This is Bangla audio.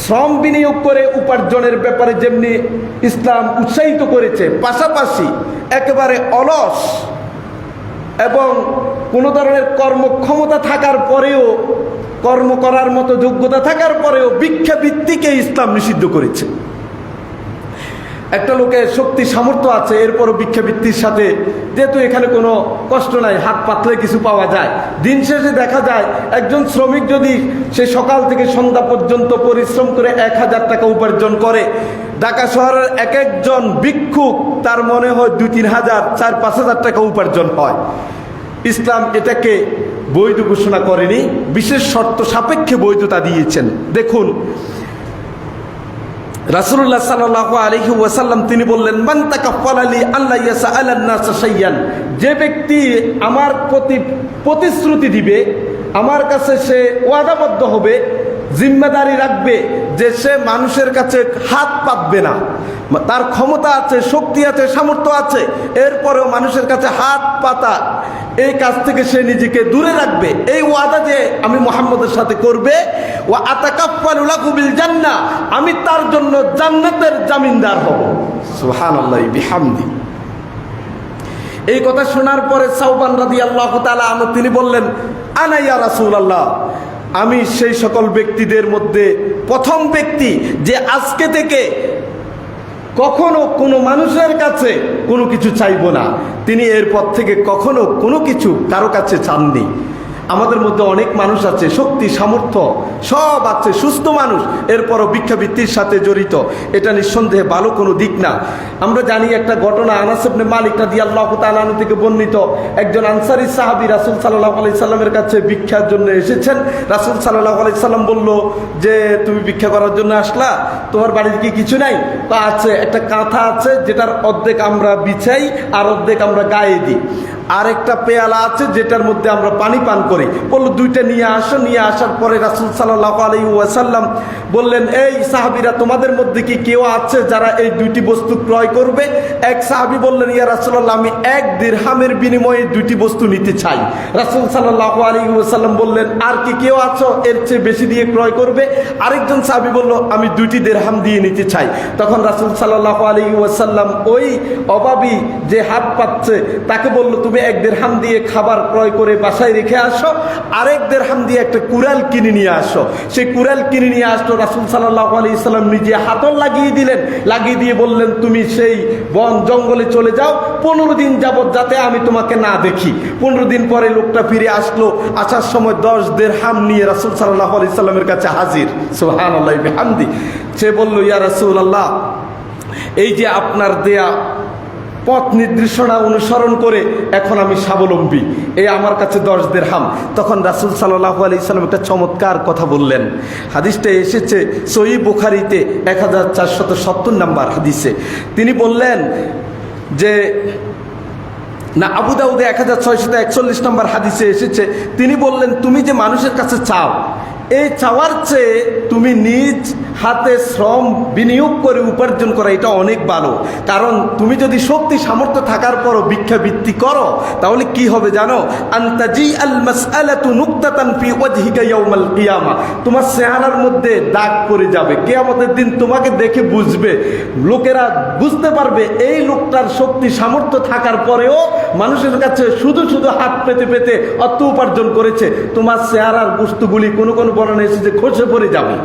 শ্রম বিনিয়োগ করে উপার্জনের ব্যাপারে যেমনি ইসলাম উৎসাহিত করেছে, পাশাপাশি একেবারে অলস এবং কোনো ধরনের কর্মক্ষমতা থাকার পরেও, কর্ম করার মতো যোগ্যতা থাকার পরেও ভিক্ষাবৃত্তিকে ইসলাম নিষিদ্ধ করেছে। একটা লোকের শক্তি, সামর্থ্য আছে এরপরও ভিক্ষাবৃত্তির সাথে, যেহেতু এখানে কোনো কষ্ট নাই, হাত পাতলে কিছু পাওয়া যায়। দিন শেষে দেখা যায়, একজন শ্রমিক যদি সে সকাল থেকে সন্ধ্যা পর্যন্ত পরিশ্রম করে এক হাজার টাকা উপার্জন করে, ঢাকা শহরের এক একজন ভিক্ষুক, তার মনে হয় দুই, তিন হাজার, চার, পাঁচ হাজার টাকা উপার্জন হয়। ইসলাম এটাকে বৈধ ঘোষণা করেনি, বিশেষ শর্ত সাপেক্ষে বৈধতা দিয়েছেন। দেখুন রাসুল্লাহ সাল্লাহ আলহি ওয়াসাল্লাম তিনি বললেন, মান তাকাফাল আলী আল্লাহ ইয়াসা আলান্নাস শাইয়ান যে ব্যক্তি আমার প্রতি প্রতিশ্রুতি দিবে, আমার কাছে সে ওয়াদাবদ্ধ হবে, জিম্মাদারি রাখবে, যে সে মানুষের কাছে হাত পাতবে না। তার ক্ষমতা আছে, শক্তি আছে, সামর্থ্য আছে, এরপরেও মানুষের কাছে হাত পাতা। এই কাজ থেকে সে নিজেকে দূরে রাখবে। এই ওয়াদা যে আমি মোহাম্মদের সাথে করবে ও আতাকাপ্পালুলাকুবিল জান্না, আমি তার জন্য জান্নাতের জামিনদার হব। সুহান বিহামদি। এই কথা শোনার পরে সাউবান রাদি আল্লাহ তালা তিনি বললেন আনাইয়া রাসুল আল্লাহ আমি সেই সকল ব্যক্তিদের মধ্যে প্রথম ব্যক্তি যে আজকে থেকে কখনো কোনো মানুষের কাছে কোনো কিছু চাইব না। তিনি এরপর থেকে কখনো কোনো কিছু কারও কাছে চাননি। আমাদের মধ্যে অনেক মানুষ আছে, শক্তি, সামর্থ্য, সব আছে, সুস্থ মানুষ। এরপরও ভিক্ষাবৃত্তির সাথে জড়িত। এটা নিঃসন্দেহে ভালো কোনো দিক না। আমরা জানি একটা ঘটনা আনাসেবনে মালিক রাদি আল্লাহ তালানু থেকে বর্ণিত। একজন আনসারি সাহাবি রাসুল সাল্লাহ আলি সাল্লামের কাছে ভিক্ষার জন্য এসেছেন। রাসুল সাল্লাহ আলি সাল্লাম বলল, যে তুমি ভিক্ষা করার জন্য আসলা, তোমার বাড়িতে কি কিছু নাই? তা আছে, একটা কাঁথা আছে, যেটার অর্ধেক আমরা বিছাই, আর অর্ধেক আমরা গায়ে দিই। আর একটা পেয়ালা আছে যেটার মধ্যে আমরা পানি পান করি। বলল, দুইটা নিয়ে আসো। নিয়ে আসার পরে রাসুল সাল্লাহ আলী ওয়াসাল্লাম বললেন, এই সাহাবিরা, তোমাদের মধ্যে কি কেউ আছে যারা এই দুইটি বস্তু ক্রয় করবে? এক সাহাবি বললেন, ইয়া রাসুল্লাহ আমি এক দিরহামের বিনিময়ে দুইটি বস্তু নিতে চাই। রাসুল সাল্লাহ আলী ওয়াসাল্লাম বললেন, আর কি কেউ আছো? এর চেয়ে বেশি দিয়ে ক্রয় করবে? আরেকজন সাহাবি বলল, আমি দুইটি দেড়হাম দিয়ে নিতে চাই। তখন রাসুল সাল্লাহ আলী ওয়াসাল্লাম ওই অভাবী যে হাত পাচ্ছে, তাকে বলল, তুমি এক দেড়হাম দিয়ে খাবার ক্রয় করে বাসায় রেখে আসো, আরেক দেড়হাম দিয়ে একটা কুড়াল কিনে নিয়ে আসো। সেই কুড়াল কিনে নিয়ে আসলো রাসুল সাল্লাহ আলী ইসলাম নিজে হাতল লাগিয়ে দিলেন। লাগিয়ে দিয়ে বললেন, তুমি সেই বন জঙ্গলে চলে যাও, পনেরো দিন যাবৎ যাতে আমি তোমাকে না দেখি। পনেরো দিন পরে লোকটা ফিরে আসলো। আসার সময় দশ দেড়হাম নিয়ে রাসুল সাল্লাহ আলি সাল্লামের কাছে হাজির। সোহান আল্লাহ হামদি সে বলল, ইয়া রাসুল আল্লাহ এই যে আপনার দেয়া পথ নির্দেশনা অনুসরণ করে এখন আমি স্বাবলম্বী। এই আমার কাছে দশ দের হাম তখন রাসুল সাল্লাহ আলি সাল্লাম একটা চমৎকার কথা বললেন। হাদিসটা এসেছে সই বুখারিতে এক হাজার চারশত সত্তর নাম্বার হাদিসে। তিনি বললেন যে, না, আবু দাউদে এক হাজার ছয়শত একচল্লিশ নম্বর হাদিসে এসেছে। তিনি বললেন, তুমি যে মানুষের কাছে চাও এই চাওয়ার চেয়ে তুমি নিজ হাতে শ্রম বিনিয়োগ করে উপার্জন করা এটা অনেক ভালো। কারণ তুমি যদি শক্তি, সামর্থ্য থাকার পরও ভিক্ষাবৃত্তি করো, তাহলে কি হবে জানো? আন্তাজি আল ফি কিয়ামা। তোমার চেহারার মধ্যে দাগ পড়ে যাবে। কিয়ামতের দিন তোমাকে দেখে বুঝবে। লোকেরা বুঝতে পারবে, এই লোকটার শক্তি, সামর্থ্য থাকার পরেও মানুষের কাছে শুধু শুধু হাত পেতে পেতে অর্থ উপার্জন করেছে। তোমার চেহারার বস্তুগুলি কোনো কোনো বর্ণনা এসেছে, খসে পড়ে যাবে।